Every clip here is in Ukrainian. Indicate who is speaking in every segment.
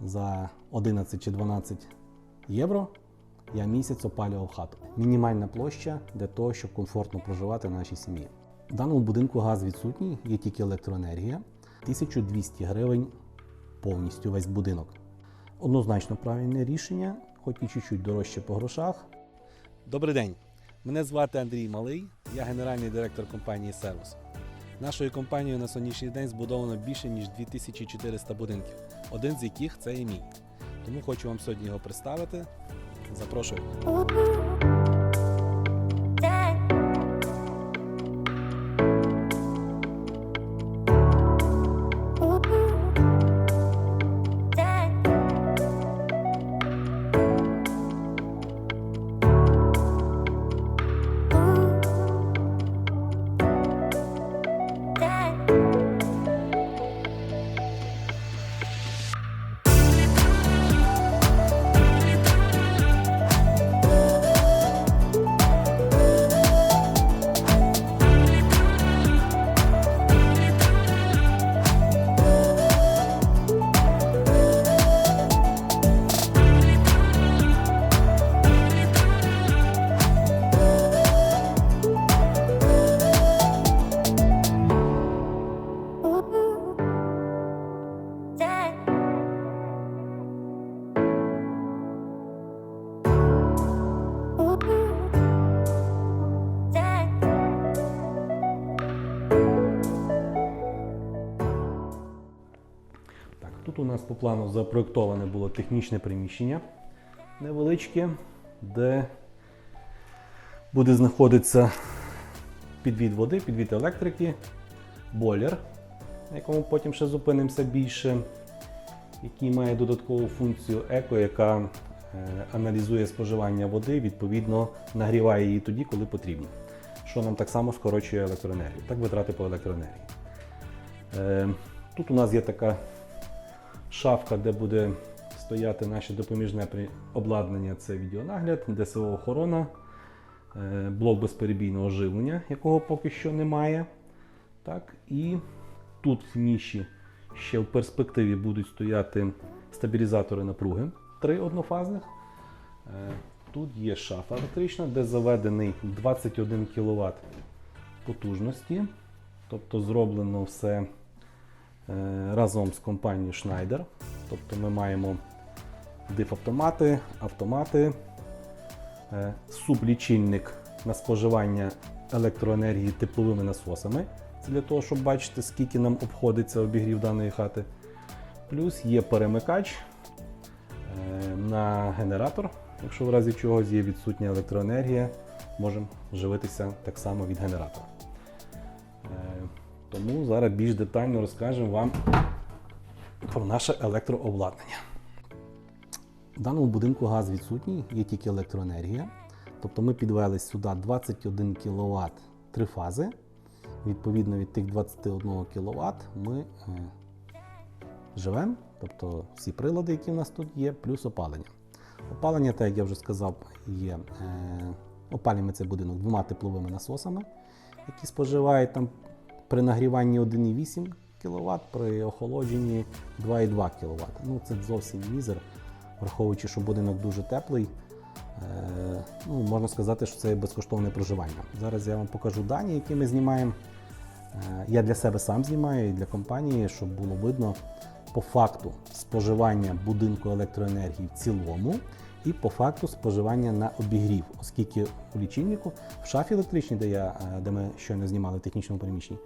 Speaker 1: за 11 чи 12 євро я місяць опалював хату. Мінімальна площа для того, щоб комфортно проживати в нашій сім'ї. В даному будинку газ відсутній, є тільки електроенергія. 1200 гривень повністю весь будинок. Однозначно правильне рішення, хоч і чуть-чуть дорожче по грошах. Добрий день. Мене звати Андрій Малий, я генеральний директор компанії Сервус. Нашою компанією на сьогоднішній день збудовано більше ніж 2400 будинків, один з яких це і мій. Тому хочу вам сьогодні його представити. Запрошую. Тут у нас по плану запроєктоване було технічне приміщення невеличке, де буде знаходитися підвід води, підвід електрики, бойлер, на якому потім ще зупинимося більше, який має додаткову функцію еко, яка е, аналізує споживання води, відповідно нагріває її тоді, коли потрібно. Що нам так само скорочує електроенергію, так витрати по електроенергії. Е, Тут у нас є така шафка, де буде стояти наше допоміжне обладнання. Це відеонагляд, ДСО охорона, е, блок безперебійного живлення, якого поки що немає. Так, і тут в ніші ще в перспективі будуть стояти стабілізатори напруги, три однофазних. Е, Тут є шафа електрична, де заведений 21 кВт потужності. Тобто зроблено все разом з компанією Schneider. Тобто ми маємо дифавтомати, автомати, е, сублічильник на споживання електроенергії тепловими насосами. Це для того, щоб бачити, скільки нам обходиться обігрів даної хати. Плюс є перемикач е, на генератор. Якщо в разі чогось є відсутня електроенергія, можемо живитися так само від генератора. Тому зараз більш детально розкажемо вам про наше електрообладнання. В даному будинку газ відсутній, є тільки електроенергія. Тобто ми підвели сюди 21 кВт три фази. Відповідно від тих 21 кВт ми е, живемо, тобто всі прилади, які в нас тут є, плюс опалення. Опалення, так як я вже сказав, є е, опалюємо цей будинок двома тепловими насосами, які споживають там при нагріванні 1,8 кВт, при охолодженні 2,2 кВт. Ну, це зовсім мізер, враховуючи, що будинок дуже теплий. Е, ну, можна сказати, що це безкоштовне проживання. Зараз я вам покажу дані, які ми знімаємо. Е, Я для себе сам знімаю і для компанії, щоб було видно по факту споживання будинку електроенергії в цілому і по факту споживання на обігрів, оскільки у лічильнику в шафі електричній, де, я, е, де ми щойно знімали в технічному приміщенні,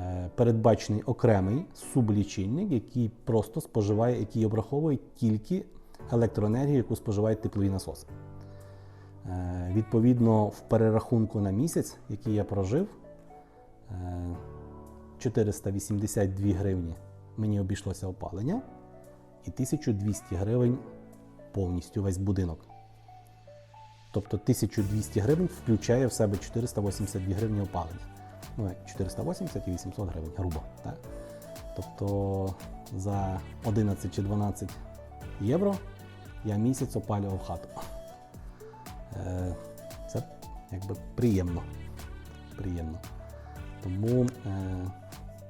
Speaker 1: е, передбачений окремий сублічильник, який просто споживає, який обраховує тільки електроенергію, яку споживають теплові насоси. Е, Відповідно, в перерахунку на місяць, який я прожив, е, 482 гривні мені обійшлося опалення і 1200 гривень повністю весь будинок. Тобто 1200 гривень включає в себе 482 гривні опалення. Ну, 480 і 800 гривень, грубо. Так? Тобто за 11 чи 12 євро я місяць опалював хату. Е, Це якби приємно. приємно. Тому е,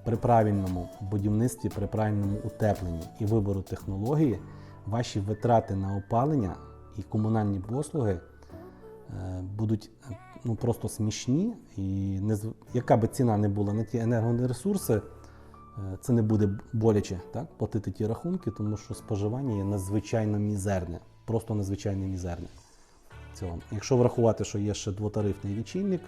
Speaker 1: при правильному будівництві, при правильному утепленні і вибору технології, ваші витрати на опалення і комунальні послуги е, будуть е, ну, просто смішні. І не, яка би ціна не була на ті енергоресурси, це не буде боляче так, платити ті рахунки, тому що споживання є надзвичайно мізерне, просто надзвичайно мізерне. Цілому. Якщо врахувати, що є ще двотарифний лічильник,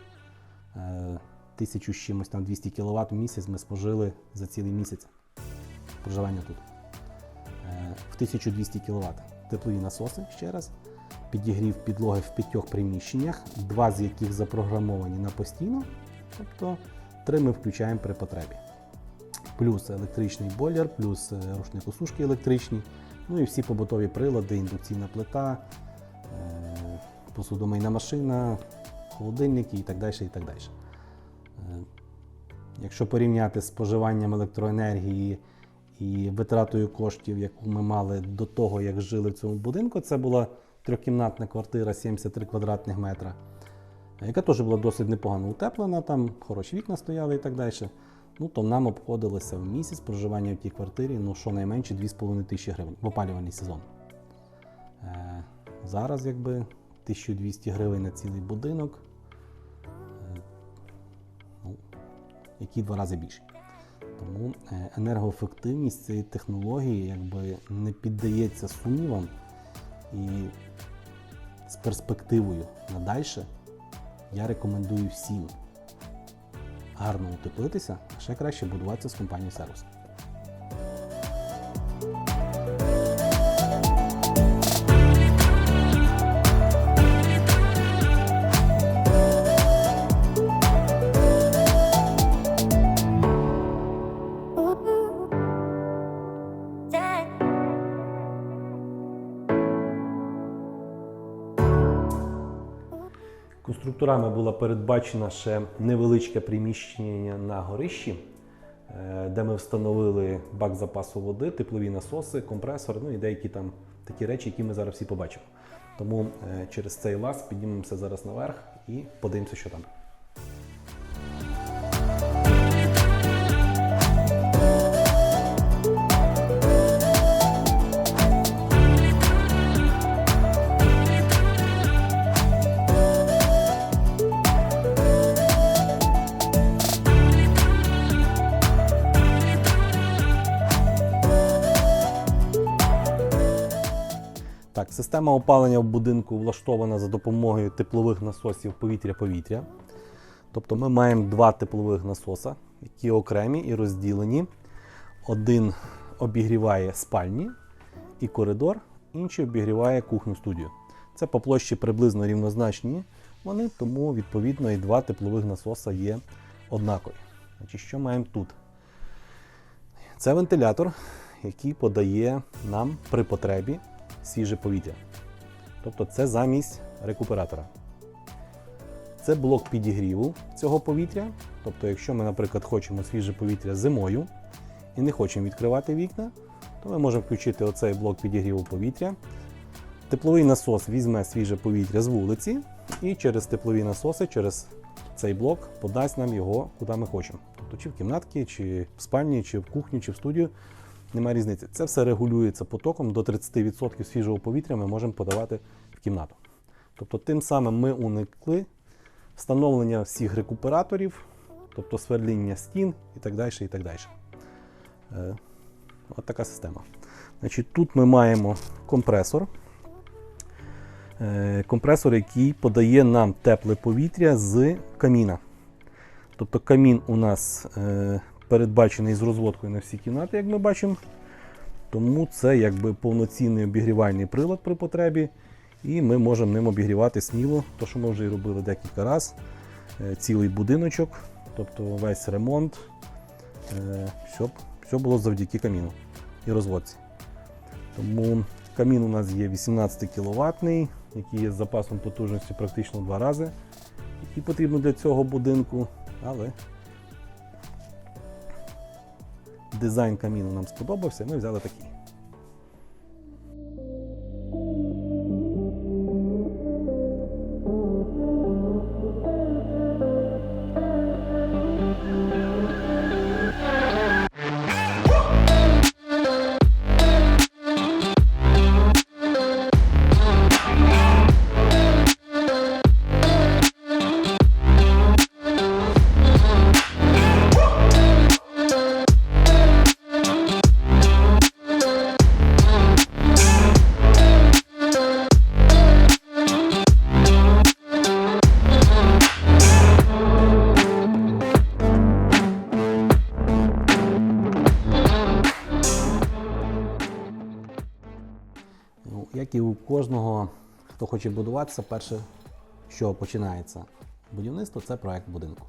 Speaker 1: е, тисячу з чимось там 200 кВт в місяць ми спожили за цілий місяць проживання тут. В 1200 кВт. Теплові насоси ще раз. Підігрів підлоги в п'ятьох приміщеннях, два з яких запрограмовані на постійно, тобто три ми включаємо при потребі. Плюс електричний бойлер, плюс е, рушникосушки електричні, ну і всі побутові прилади, індукційна плита, е, посудомийна машина, холодильники і так далі. І так далі. Е, Якщо порівняти з споживанням електроенергії і витратою коштів, яку ми мали до того, як жили в цьому будинку, це була трьохкімнатна квартира 73 квадратних метра, яка теж була досить непогано утеплена, там хороші вікна стояли і так далі. Ну, то нам обходилося в місяць проживання в тій квартирі, ну, щонайменше 2,5 тисячі гривень в опалювальний сезон. Е, зараз, якби 1200 гривень на цілий будинок, е, ну, які два рази більше. Тому е, енергоефективність цієї технології якби не піддається сумнівам і з перспективою на дальше я рекомендую всім гарно утеплитися, а ще краще будуватися з компанією сервіс. Конструкторами було передбачено ще невеличке приміщення на горищі, е, де ми встановили бак запасу води, теплові насоси, компресор, ну і деякі там такі речі, які ми зараз всі побачимо. Тому е, через цей лаз піднімемося зараз наверх і подивимося, що там. Система опалення в будинку влаштована за допомогою теплових насосів повітря-повітря. Тобто ми маємо два теплових насоса, які окремі і розділені. Один обігріває спальні і коридор, інший обігріває кухню студію. Це по площі приблизно рівнозначні вони, тому відповідно і два теплових насоса є однакові. Значить, що маємо тут? Це вентилятор, який подає нам при потребі свіже повітря. Тобто це замість рекуператора. Це блок підігріву цього повітря. Тобто, якщо ми, наприклад, хочемо свіже повітря зимою і не хочемо відкривати вікна, то ми можемо включити оцей блок підігріву повітря. Тепловий насос візьме свіже повітря з вулиці і через теплові насоси, через цей блок подасть нам його куди ми хочемо. Тобто чи в кімнатки, чи в спальні, чи в кухню, чи в студію. Немає різниці. Це все регулюється потоком. До 30% свіжого повітря ми можемо подавати в кімнату. Тобто, тим самим ми уникли встановлення всіх рекуператорів, тобто сверління стін і так далі. І так далі. Е, от така система. Значить, Тут ми маємо компресор. Е, компресор, який подає нам тепле повітря з каміна. Тобто камін у нас е, передбачений з розводкою на всі кімнати, як ми бачимо. Тому це якби повноцінний обігрівальний прилад при потребі. І ми можемо ним обігрівати сміло, то що ми вже і робили декілька разів. Е, Цілий будиночок, тобто весь ремонт. Все, все було завдяки каміну і розводці. Тому камін у нас є 18 кВт, який є з запасом потужності практично два рази, який потрібно для цього будинку. Але дизайн каміну нам сподобався, ми взяли такий. Як і у кожного, хто хоче будуватися, перше, що починається будівництво, це проект будинку.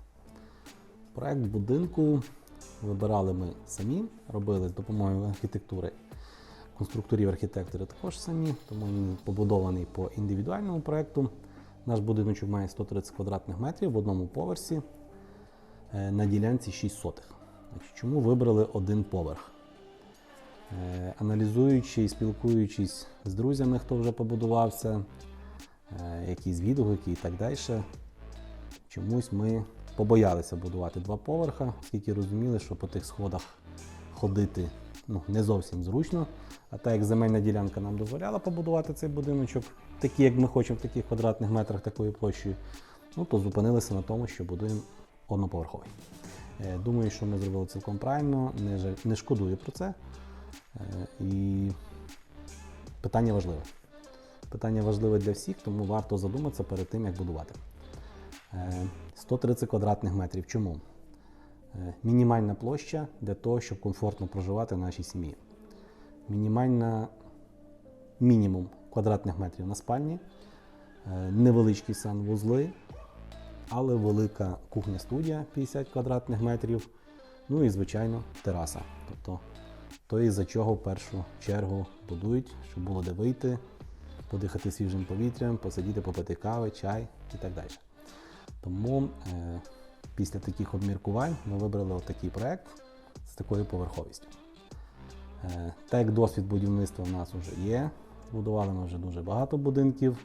Speaker 1: Проект будинку вибирали ми самі, робили з допомогою архітектури. Конструкторів архітектори також самі, тому він побудований по індивідуальному проекту. Наш будиночок має 130 квадратних метрів в одному поверсі е, на ділянці 6 сотих. Чому вибрали один поверх? Е, Аналізуючи і спілкуючись з друзями, хто вже побудувався, е, якісь відгуки і так далі, чомусь ми побоялися будувати два поверха, оскільки розуміли, що по тих сходах ходити ну, не зовсім зручно. А так як земельна ділянка нам дозволяла побудувати цей будиночок, такий, як ми хочемо, в таких квадратних метрах такою площею, ну то зупинилися на тому, що будуємо одноповерховий. Е, Думаю, що ми зробили цілком правильно, не, шкодую про це. Е, І питання важливе. Питання важливе для всіх, тому варто задуматися перед тим, як будувати. Е, 130 квадратних метрів. Чому? Е, Мінімальна площа для того, щоб комфортно проживати в нашій сім'ї. Мінімальна мінімум квадратних метрів на спальні, е, невеличкі санвузли, але велика кухня-студія 50 квадратних метрів. Ну і, звичайно, тераса. Тобто, то із за чого в першу чергу будують, щоб було де вийти, подихати свіжим повітрям, посидіти, попити кави, чай і так далі. Тому е, після таких обміркувань ми вибрали отакий проект з такою поверховістю. Е, так як досвід будівництва в нас вже є, будували ми вже дуже багато будинків.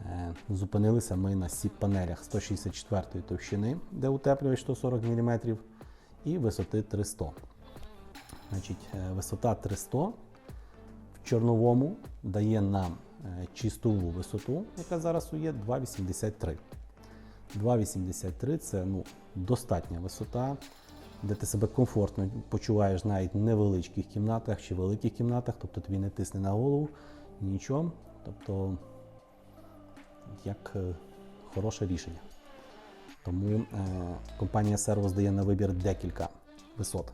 Speaker 1: Е, Зупинилися ми на сіп-панелях 164 товщини, де утеплювач 140 мм, і висоти 300. Значить, е, висота 300 в чорновому дає нам е, чистову висоту, яка зараз є 2,83. 2,83 це ну, достатня висота, де ти себе комфортно почуваєш навіть в невеличких кімнатах чи великих кімнатах, тобто тобі не тисне на голову, нічого. Тобто, як е, хороше рішення. Тому е, компанія Servos дає на вибір декілька висот.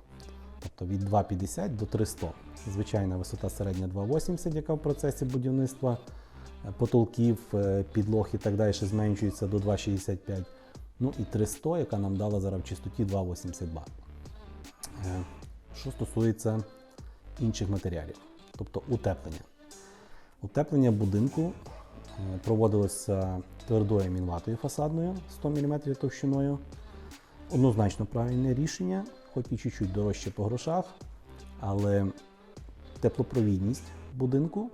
Speaker 1: Тобто від 2,50 до 300. Звичайна висота середня 2,80, яка в процесі будівництва е, потолків, е, підлог і так далі зменшується до 2,65. Ну і 300, яка нам дала зараз в чистоті 2,82. Е, Що стосується інших матеріалів, тобто утеплення. Утеплення будинку проводилося твердою мінватою фасадною 100 мм товщиною. Однозначно правильне рішення, хоч і чуть-чуть дорожче по грошах, але теплопровідність будинку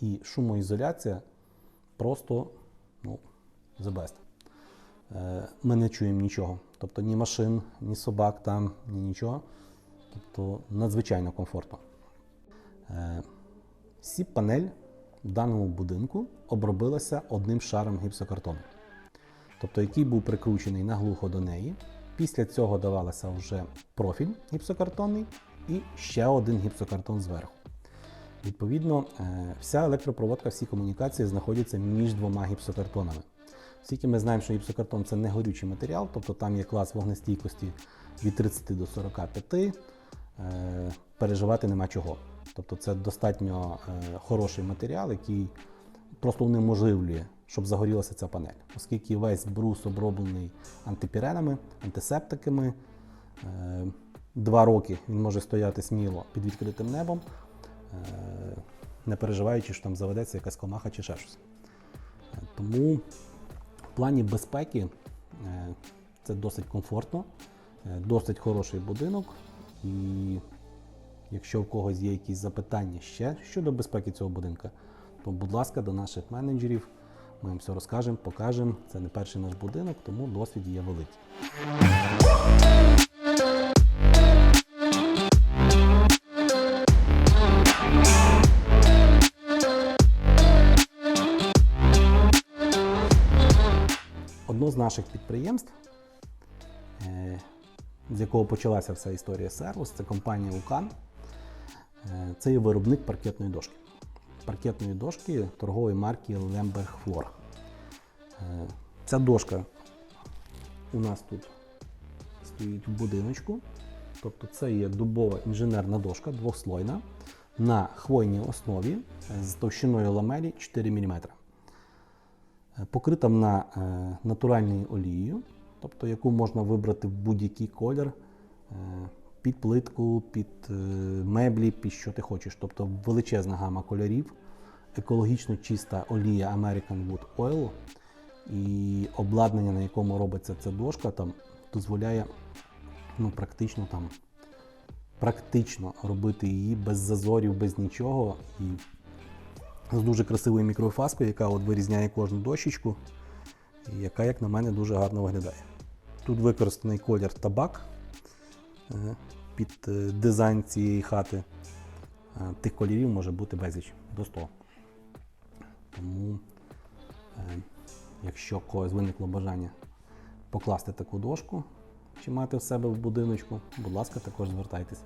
Speaker 1: і шумоізоляція просто ну, the best. Е, Ми не чуємо нічого. Тобто ні машин, ні собак там, ні нічого. Тобто надзвичайно комфортно. Е, Сіп-панель в даному будинку обробилася одним шаром гіпсокартону, тобто який був прикручений наглухо до неї. Після цього давалося вже профіль гіпсокартонний і ще один гіпсокартон зверху. Відповідно, е, вся електропроводка, всі комунікації знаходяться між двома гіпсокартонами. Оскільки ми знаємо, що гіпсокартон це не горючий матеріал, тобто там є клас вогнестійкості від 30 до 45, е, переживати нема чого. Тобто це достатньо е, хороший матеріал, який просто унеможливлює, щоб загорілася ця панель. Оскільки весь брус оброблений антипіренами, антисептиками, е, два роки він може стояти сміло під відкритим небом, е, не переживаючи, що там заведеться якась комаха чи ще щось. Е, Тому в плані безпеки це досить комфортно, досить хороший будинок. І якщо в когось є якісь запитання ще щодо безпеки цього будинка, то будь ласка, до наших менеджерів ми вам все розкажемо, покажемо. Це не перший наш будинок, тому досвід є великий. Одно з наших підприємств, е, з якого почалася вся історія сервус, це компанія Укан. Е, Це є виробник паркетної дошки. Паркетної дошки торгової марки Lemberg Floor. Е, Ця дошка у нас тут стоїть в будиночку. Тобто це є дубова інженерна дошка двохслойна. на хвойній основі з товщиною ламелі 4 мм. Е, Покрита е, натуральною олією, тобто яку можна вибрати в будь-який колір е, під плитку, під е, меблі, під що ти хочеш. Тобто величезна гама кольорів, екологічно чиста олія American Wood Oil і обладнання, на якому робиться ця дошка, там дозволяє ну, практично там практично робити її без зазорів, без нічого. І з дуже красивою мікрофаскою, яка от вирізняє кожну дощечку, і яка, як на мене, дуже гарно виглядає. Тут використаний колір табак під е, дизайн цієї хати. Е, Тих кольорів може бути безліч до 100. Тому, е, якщо когось виникло бажання покласти таку дошку чи мати в себе в будиночку, будь ласка, також звертайтеся.